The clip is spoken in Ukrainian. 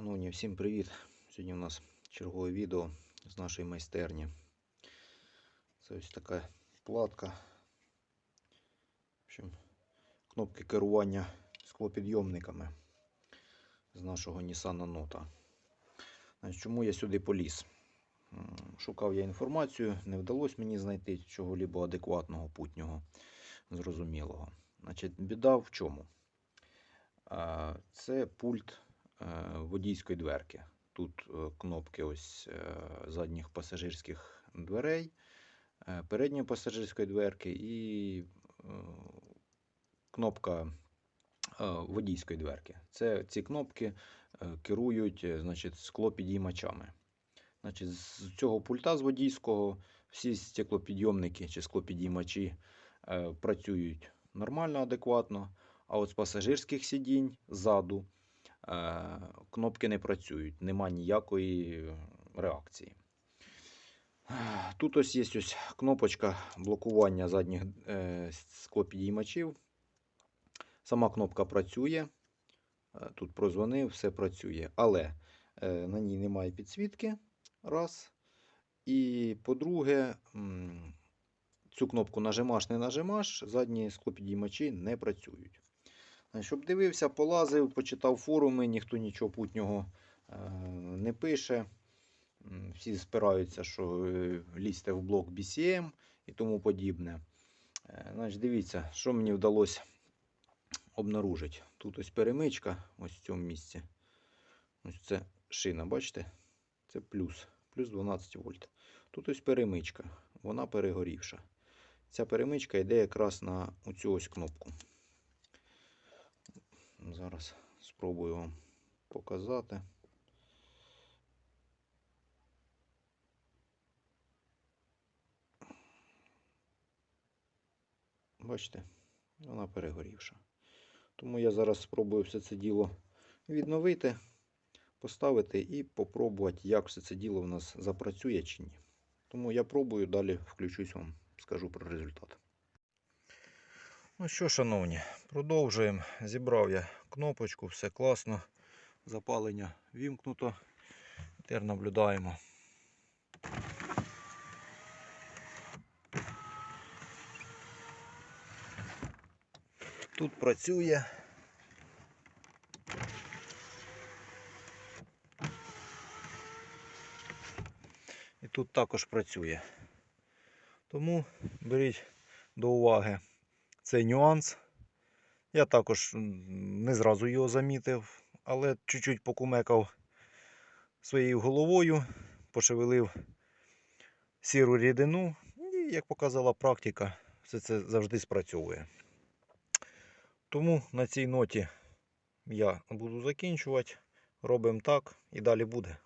Шановні, всім привіт! Сьогодні у нас чергове відео з нашої майстерні. Це ось така платка. В общем, кнопки керування склопідйомниками з нашого Nissan Note. Значить, чому я сюди поліз? Шукав я інформацію, не вдалося мені знайти чого-либо адекватного, путнього, зрозумілого. Значить, біда в чому? Це пульт водійської дверки. Тут е, кнопки ось е, задніх пасажирських дверей, е, передньої пасажирської дверки і е, кнопка е, водійської дверки. Це ці кнопки е, керують е, значить, склопідіймачами. Значить, з цього пульта з водійського всі стеклопідйомники чи склопідіймачі е, працюють нормально, адекватно. А от з пасажирських сидінь ззаду е, кнопки не працюють, нема ніякої реакції. Тут ось є ось кнопочка блокування задніх е, склопідіймачів. Сама кнопка працює. Е, Тут прозвонив, все працює. Але е, на ній немає підсвітки. Раз. І по-друге, цю кнопку нажимаш, не нажимаш, задні склопідіймачі не працюють. Щоб дивився, полазив, почитав форуми, ніхто нічого путнього е, не пише. Всі спираються, що е, лізьте в блок BCM і тому подібне. Е, Значить, дивіться, що мені вдалося обнаружити. Тут ось перемичка, ось в цьому місці. Ось це шина, бачите? Це плюс, плюс 12 вольт. Тут ось перемичка, вона перегорівша. Ця перемичка йде якраз на оцю ось кнопку. Зараз спробую вам показати. Бачите, вона перегорівша. Тому я зараз спробую все це діло відновити, поставити і попробувати, як все це діло в нас запрацює чи ні. Тому я пробую, далі включусь вам, скажу про результат. Ну що, шановні, продовжуємо. Зібрав я кнопочку, все класно. Запалення вімкнуто. Тепер наблюдаємо. Тут працює. І тут також працює. Тому беріть до уваги цей нюанс. Я також не зразу його замітив, але чуть-чуть покумекав своєю головою, пошевелив сіру рідину, і, як показала практика, все це завжди спрацьовує. Тому на цій ноті я буду закінчувати. Робимо так і далі буде.